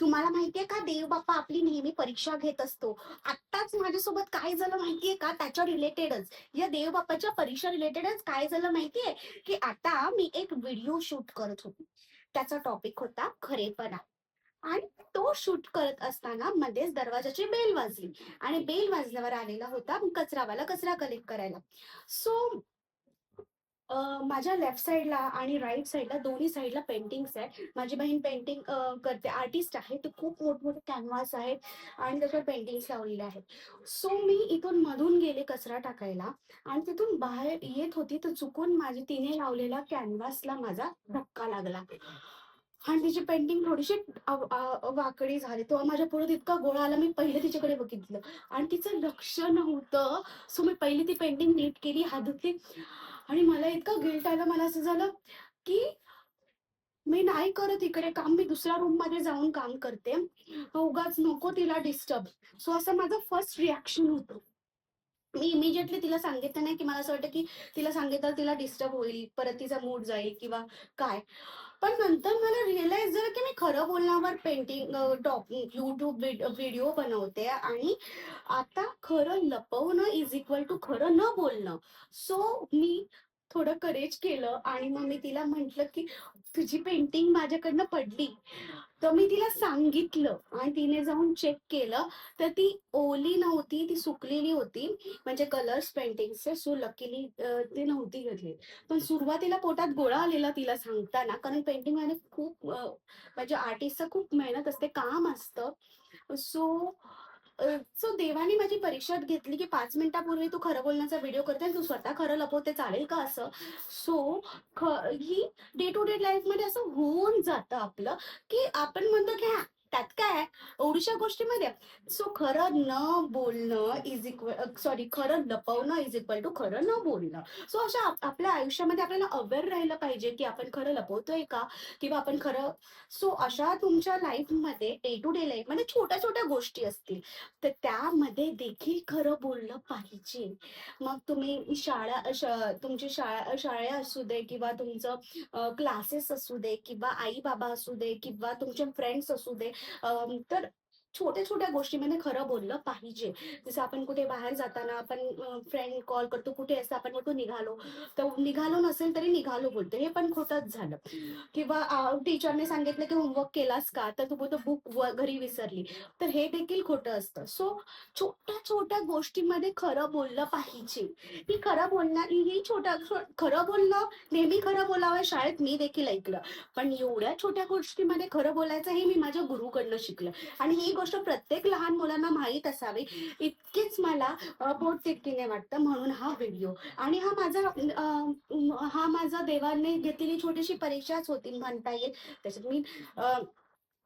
तुम्हाला माहितीये का देव बाप्पा आपली नेहमी परीक्षा घेत असतो. आत्ताच माझ्यासोबत काय झालं माहितीये का? त्याच्या रिलेटेडच या देव बाप्पाच्या परीक्षा रिलेटेडच काय झालं माहितीये? की आता मी एक व्हिडिओ शूट करत होती. त्याचा टॉपिक होता खरेपणा. आणि तो शूट करत असताना मध्येच दरवाजाची बेल वाजली. आणि बेल वाजल्यावर आलेला होता कचरावाला कचरा कलेक्ट करायला. सो माझ्या लेफ्ट साईडला आणि राईट साईडला दोन्ही साईडला पेंटिंग्स आहेत. माझी बहीण पेंटिंग करते. आर्टिस्ट आहे. ते खूप मोठमोठे कॅनव्हास आहेत आणि त्याच्यावर पेंटिंग्स लावलेले आहेत. सो मी इथून मधून गेले कचरा टाकायला आणि तिथून बाहेर येत होती. तर चुकून माझी तिने लावलेला कॅनव्हासला माझा धक्का लागला. आणि तिची पेंटिंग थोडीशी वाकडी झाली. तेव्हा माझ्या पुढे इतका गोळा आला. मी पहिले तिच्याकडे बघितलं. आणि तिचं लक्ष नव्हतं. सो मी पहिली ती पेंटिंग नीट केली. हात धुतली आणि मला इतकं गिल्ट आलं मला असं झालं की मी नाही करत इकडे काम मी दुसऱ्या रूममध्ये जाऊन काम करते. उगाच नको तिला डिस्टर्ब सो असं माझं फर्स्ट रिॲक्शन होतं. मी इमिजिएटली तिला सांगितलं नाही की मला असं वाटतं की तिला सांगितलं तिला डिस्टर्ब होईल परत तिचा मूड जाईल किंवा काय. पण नंतर मला रिअलाइज झालं की मी खरं बोलण्यावर पेंटिंग टॉप युट्यूब व्हिडिओ बनवते आणि आता खरं लपवणं इज इक्वल टू खरं न बोलणं. सो मी थोडं करेज केलं आणि मग मी तिला म्हंटल की तुझी पेंटिंग माझ्याकडनं पडली. तर मी तिला सांगितलं आणि तिने जाऊन चेक केलं. तर ती ओली नव्हती ती सुकलेली होती. म्हणजे कलर्स पेंटिंगचे सो लकीली ती नव्हती घेतली पण सुरुवातीला पोटात गोळा आलेला तिला सांगताना कारण पेंटिंगमध्ये खूप म्हणजे आर्टिस्टचं खूप मेहनत असते काम असतं. सो सो देवाने माझी परीक्षा घेतली की पाच मिनिटापूर्वी तू खरं बोलण्याचा व्हिडिओ करते तू स्वतः खरं लपवते चालेल का असं? सो ही डे टू डे लाईफमध्ये असं होऊन जातं आपलं की आपण म्हणतो की हा त्यात काय एवढीशा गोष्टीमध्ये सो खरं न बोलणं इज इक्वल सॉरी खरं लपवणं इज इक्वल टू खरं न बोलणं. सो अशा आपल्या आयुष्यामध्ये आपल्याला अवेअर राहिलं पाहिजे की आपण खरं लपवतोय का? किंवा आपण खरं सो अशा तुमच्या लाईफमध्ये डे टू डे लाईफमध्ये छोट्या छोट्या गोष्टी असतील. तर त्यामध्ये देखील खरं बोललं पाहिजे. मग तुम्ही शाळा तुमची शाळा शाळा असू दे किंवा तुमचं क्लासेस असू दे किंवा आई बाबा असू दे किंवा तुमचे फ्रेंड्स असू दे तर छोट्या छोट्या गोष्टीमध्ये खरं बोललं पाहिजे. जसं आपण कुठे बाहेर जाताना आपण फ्रेंड कॉल करतो कुठे असं आपण म्हणतो निघालो. तर निघालो नसेल तरी निघालो बोलतो. हे पण खोटंच झालं. किंवा टीचरने सांगितलं की होमवर्क केलास का? तर तू बोलतो बुक घरी विसरली. तर हे देखील खोटं असतं. सो छोट्या छोट्या गोष्टीमध्ये खरं बोललं पाहिजे. ही खरं बोलणारी ही छोट्या खरं बोलणं नेहमी खरं बोलावं शाळेत मी देखील ऐकलं. पण एवढ्या छोट्या गोष्टीमध्ये खरं बोलायचं हे मी माझ्या गुरुकडनं शिकलं. आणि ही गोष्ट प्रत्येक लहान मुलांना माहीत असावी. इतकीच मला अ, पोटतिडकीने वाटतं म्हणून हा व्हिडिओ आणि हा माझा हा माझा देवाने घेतलेली छोटीशी परीक्षाच होती म्हणता येईल. त्याच्यात मी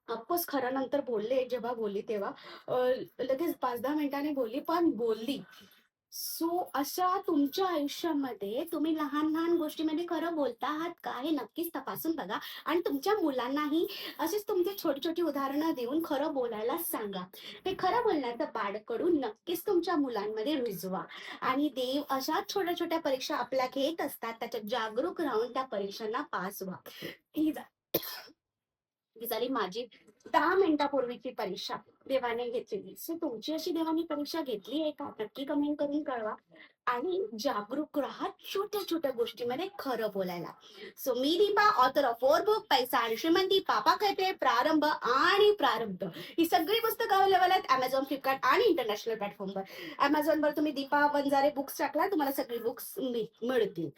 ऑफकोर्स खरं नंतर बोलले जेव्हा बोलली तेव्हा. लगेच पाच दहा मिनिटांनी बोलली पण बोलली. सो अशा तुमच्या आयुष्यामध्ये तुम्ही लहान लहान गोष्टीमध्ये खरं बोलता आहात का? हे नक्कीच तपासून बघा. आणि तुमच्या मुलांनाही अशीच तुमची छोटी छोटी उदाहरणं देऊन खरं बोलायला सांगा. हे खरं बोलण्याचं पाडकडून नक्कीच तुमच्या मुलांमध्ये रुजवा. आणि देव अशा छोट्या छोट्या परीक्षा आपल्या घेत असतात त्याच्यात जागरूक राहून त्या परीक्षांना पास व्हा. ही झाली माझी दहा मिनिटापूर्वीची परीक्षा देवाने घेतलेली. सो तुमची अशी देवाने परीक्षा घेतली आहे का? नक्की कमेंट करून कळवा. आणि जागरूक राहा छोट्या छोट्या गोष्टीमध्ये खरं बोलायला. So me Deepa author of four book पैसा आणि श्रीमंती पापा कहते प्रारंभ आणि प्रारब्ध. ही सगळी पुस्तकं अवेलेबल आहेत अमेझॉन फ्लिपकार्ट आणि इंटरनॅशनल प्लॅटफॉर्मवर अमेझॉनवर तुम्ही दीपा वंजारे बुक्स टाकला तुम्हाला सगळी बुक्स मिळतील.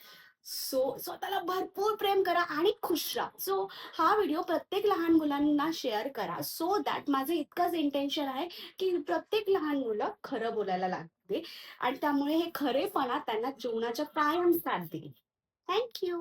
सो स्वतःला भरपूर प्रेम करा आणि खुश राहा. सो हा व्हिडिओ प्रत्येक लहान मुलांना शेअर करा. सो दॅट माझं इतकंच इंटेन्शन आहे की प्रत्येक लहान मुलं खरं बोलायला लागते आणि त्यामुळे हे खरेपणा त्यांना जीवनाच्या कायम साथ देईल. थँक्यू